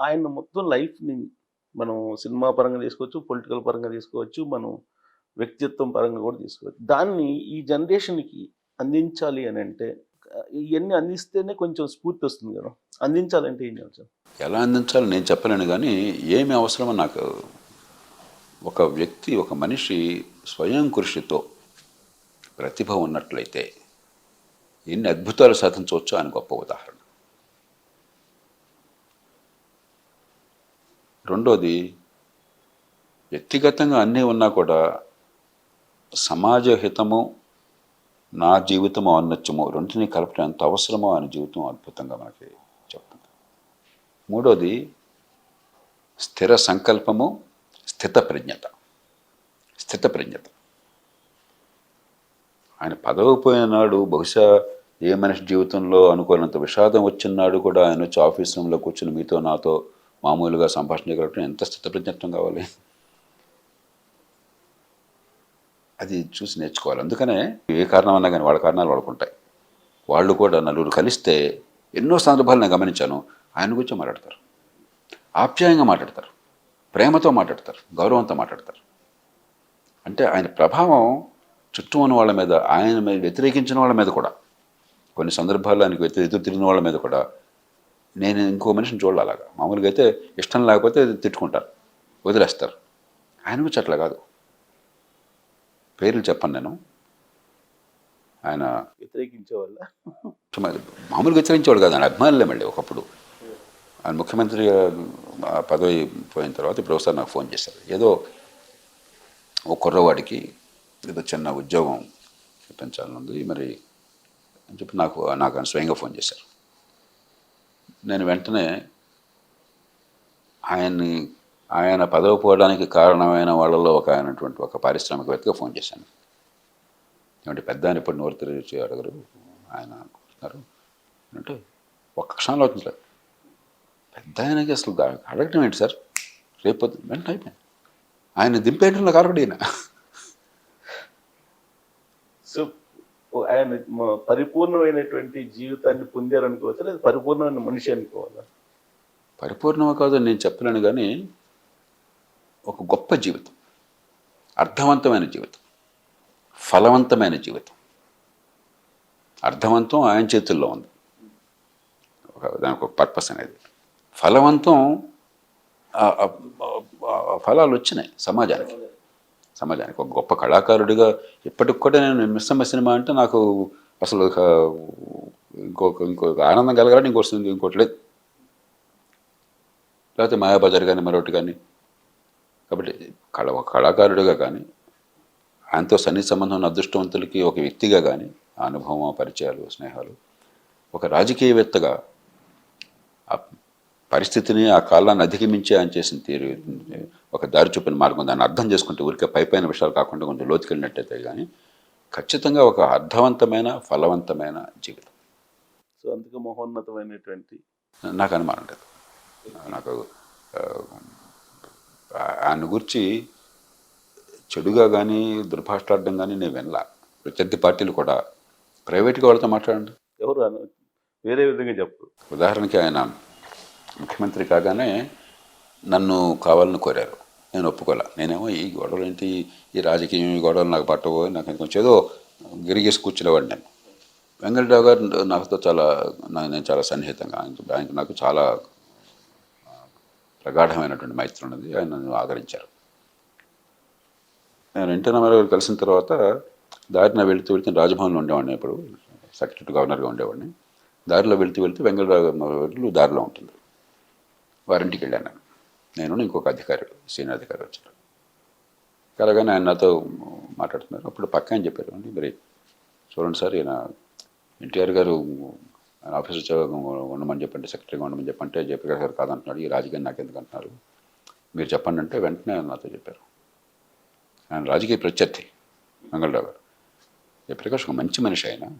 ఆయన మొత్తం లైఫ్ని మనం సినిమా పరంగా తీసుకోవచ్చు పొలిటికల్ పరంగా తీసుకోవచ్చు మనం వ్యక్తిత్వం పరంగా కూడా తీసుకోవచ్చు. దాన్ని ఈ జనరేషన్కి అందించాలి అని అంటే ఇవన్నీ అందిస్తేనే కొంచెం స్ఫూర్తి వస్తుంది కదా. అందించాలంటే ఏం చేయాలి సార్? ఎలా అందించాలో నేను చెప్పలేను కానీ ఏమి అవసరమో నాకు ఒక వ్యక్తి ఒక మనిషి స్వయం కృషితో ప్రతిభ ఉన్నట్లయితే ఎన్ని అద్భుతాలు సాధించవచ్చో ఆయన గొప్ప ఉదాహరణ. రెండోది వ్యక్తిగతంగా అన్నీ ఉన్నా కూడా సమాజ హితము నా జీవితము అన్నత్యము రెంటిని కలపడం ఎంత అవసరమో ఆయన జీవితం అద్భుతంగా మనకి చెప్తుంది. మూడోది స్థిర సంకల్పము స్థిత ప్రజ్ఞత. స్థిత ప్రజ్ఞత. ఆయన పదవి పోయిన నాడు బహుశా ఏ మనిషి జీవితంలో అనుకోనంత విషాదం వచ్చినాడు కూడా ఆయన వచ్చి ఆఫీస్ రూమ్లో కూర్చుని మీతో నాతో మామూలుగా సంభాషణ చేయగలగడం ఎంత స్థితప్రజ్ఞత్వం కావాలి? అది చూసి నేర్చుకోవాలి. అందుకనే ఏ కారణం అన్నా కానీ వాళ్ళ కారణాలు వాళ్ళకు ఉంటాయి. వాళ్ళు కూడా నలుగురు కలిస్తే ఎన్నో సందర్భాలు నేను గమనించాను. ఆయన గురించి మాట్లాడతారు. ఆప్యాయంగా మాట్లాడతారు. ప్రేమతో మాట్లాడతారు. గౌరవంతో మాట్లాడతారు. అంటే ఆయన ప్రభావం చుట్టూ ఉన్న వాళ్ళ మీద ఆయన మీద వ్యతిరేకించిన వాళ్ళ మీద కూడా. కొన్ని సందర్భాల్లో ఆయనకు ఎదురు తిరిగిన వాళ్ళ మీద కూడా నేను ఇంకో మనిషిని చూడాలి అలాగా. మామూలుగా అయితే ఇష్టం లేకపోతే తిట్టుకుంటారు. వదిలేస్తారు. ఆయన గురించి అట్లా కాదు. పేర్లు చెప్పను నేను. ఆయన వ్యతిరేకించే వల్ల సుమారు మామూలుగా వ్యతిరేకించేవాడు కాదు. ఆయన అభిమానులే మళ్ళీ ఒకప్పుడు. ఆయన ముఖ్యమంత్రి పదవి పోయిన తర్వాత ఇప్పుడు ఒకసారి నాకు ఫోన్ చేశారు. ఏదో ఒక కుర్రవాడికి ఏదో చిన్న ఉద్యోగం ఇప్పించాలనుంది మరి అని చెప్పి నాకు నాకు ఆయన స్వయంగా ఫోన్ చేశారు. నేను వెంటనే ఆయన్ని ఆయన పదవి పోవడానికి కారణమైన వాళ్ళలో ఒక ఆయనటువంటి ఒక పారిశ్రామికవేత్తగా ఫోన్ చేశాను. ఏమంటే పెద్ద ఆయన ఇప్పుడు నోరు తెరిచి అడగరు ఆయన అనుకుంటున్నారు. అంటే ఒక్క క్షణంలో అవుతుంది సార్ పెద్ద ఆయనకి అసలు అడగటం ఏంటి సార్? రేపు వెంటనే అయిపోయింది. ఆయన దింపేయడంలో కారకుడు ఈయన. సో ఆయన పరిపూర్ణమైనటువంటి జీవితాన్ని పొందారనుకోవచ్చా లేదా పరిపూర్ణమైన మనిషి అనుకోవాలా? పరిపూర్ణమే కాదు నేను చెప్పలేను కానీ ఒక గొప్ప జీవితం అర్థవంతమైన జీవితం ఫలవంతమైన జీవితం. అర్థవంతం ఆయన చేతుల్లో ఉంది. ఒక దానికి ఒక పర్పస్ అనేది. ఫలవంతం ఫలాలు వచ్చినాయి సమాజానికి. సమాజానికి ఒక గొప్ప కళాకారుడిగా ఇప్పటికి కూడా నేను మిస్సమ్మ సినిమా అంటే నాకు అసలు ఇంకొక ఇంకొక ఆనందం కలగాలని ఇంకోటి ఇంకోటి లేదు. లేకపోతే మాయాబజార్ కానీ మరొకటి కానీ కాబట్టి కళ ఒక కళాకారుడిగా కానీ ఆయనతో సన్ని సంబంధం ఉన్న అదృష్టవంతులకి ఒక వ్యక్తిగా కానీ అనుభవం పరిచయాలు స్నేహాలు ఒక రాజకీయవేత్తగా ఆ పరిస్థితిని ఆ కాలాన్ని అధిగమించి ఆయన చేసిన తీరు ఒక దారి చూపిన మార్గం దాన్ని అర్థం చేసుకుంటే ఊరికే పై పైన విషయాలు కాకుండా కొంచెం లోతుకెళ్ళినట్టయితే కానీ ఖచ్చితంగా ఒక అర్థవంతమైన ఫలవంతమైన జీవితం. సో అందుకే మహోన్నతమైనటువంటి నాకు అనుమానం లేదు. నాకు ఆయన గురించి చెడుగా కానీ దుర్భాషలాడడం కానీ నేను వినలా. ప్రత్యర్థి పార్టీలు కూడా ప్రైవేట్గా వాళ్ళతో మాట్లాడండి. ఎవరు వేరే విధంగా చెప్పరు ఉదాహరణకి ఆయన ముఖ్యమంత్రి కాగానే నన్ను కావాలని కోరారు. నేను ఒప్పుకోలే. నేనేమో ఈ గొడవలు ఏంటి? ఈ రాజకీయం ఈ గొడవలు నాకు పట్టవు నాకు కొంచెం ఏదో గిరిగేసి కూర్చునేవాడిని నేను. వెంకటరావు గారు నాతో చాలా నా- నేను చాలా సన్నిహితంగా ఆయన ఆయనకు నాకు చాలా ప్రగాఢమైనటువంటి మైత్రి ఉన్నది. ఆయన నన్ను ఆదరించారు. నేను ఎన్టీ గారు కలిసిన తర్వాత దారిన వెళుతూ వెళ్తే రాజభవన్లో ఉండేవాడిని ఇప్పుడు సెక్రటరీ గవర్నర్గా ఉండేవాడిని. దారిలో వెళుతూ వెళితే వెంకటరావు దారిలో ఉంటుంది. వారింటికి వెళ్ళాను నేను ఇంకొక అధికారి సీనియర్ అధికారి వచ్చారు కలగానే ఆయన నాతో మాట్లాడుతున్నారు. అప్పుడు పక్క అని చెప్పారు. అండి మరి చూడండి సార్ ఈయన ఎన్టీఆర్ గారు ఆయన ఆఫీస్ వచ్చా ఉండమని చెప్పండి సెక్రటరీగా ఉండమని చెప్పంటే జయప్రకాష్ గారు కాదంటున్నాడు. ఈ రాజకీయం నాకెందుకు అంటున్నారు? మీరు చెప్పండి అంటే వెంటనే ఆయన నాతో చెప్పారు. ఆయన రాజకీయ ప్రత్యర్థి మంగళరావు గారు. జయప్రకాష్ ఒక మంచి మనిషి ఆయన.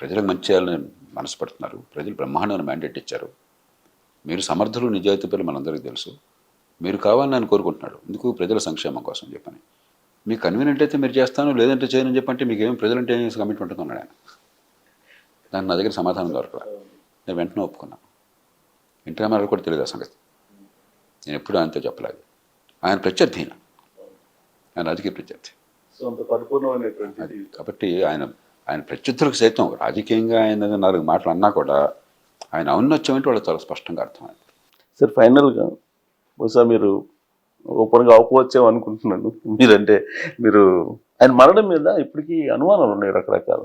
ప్రజలకు మంచి చేయాలని మనసు పడుతున్నారు. ప్రజలు బ్రహ్మాండమైన మ్యాండేట్ ఇచ్చారు. మీరు సమర్థులు నిజాయితీ పిల్లలు మనందరికీ తెలుసు. మీరు కావాలని ఆయన కోరుకుంటున్నాడు. ఎందుకు ప్రజల సంక్షేమం కోసం చెప్పని. మీకు కన్వీనియంట్ అయితే మీరు చేస్తాను లేదంటే చేయనని చెప్పంటే మీకు ఏం ప్రజలంటే కమిట్మెంట్ ఉంటున్నాడు ఆయన. దానికి నా దగ్గర సమాధానం దొరకల. నేను వెంటనే ఒప్పుకున్నాను రామారావు కూడా తెలియదు ఆ సంగతి. నేను ఎప్పుడూ ఆయనతో చెప్పలేదు. ఆయన ప్రత్యర్థి ఈయన. ఆయన రాజకీయ ప్రత్యర్థి. కాబట్టి ఆయన ఆయన ప్రత్యర్థులకు సైతం రాజకీయంగా ఆయన నాలుగు మాటలు అన్నా కూడా ఆయన ఔన్నత్యం ఏంటి వాళ్ళకి చాలా స్పష్టంగా అర్థమైంది. సార్ ఫైనల్గా బహుశా మీరు ఓపెన్గా అవ్వకపోవచ్చేమో అనుకుంటున్నాను. మీరంటే మీరు ఆయన మరణం మీద ఇప్పటికీ అనుమానాలు ఉన్నాయి రకరకాలుగా.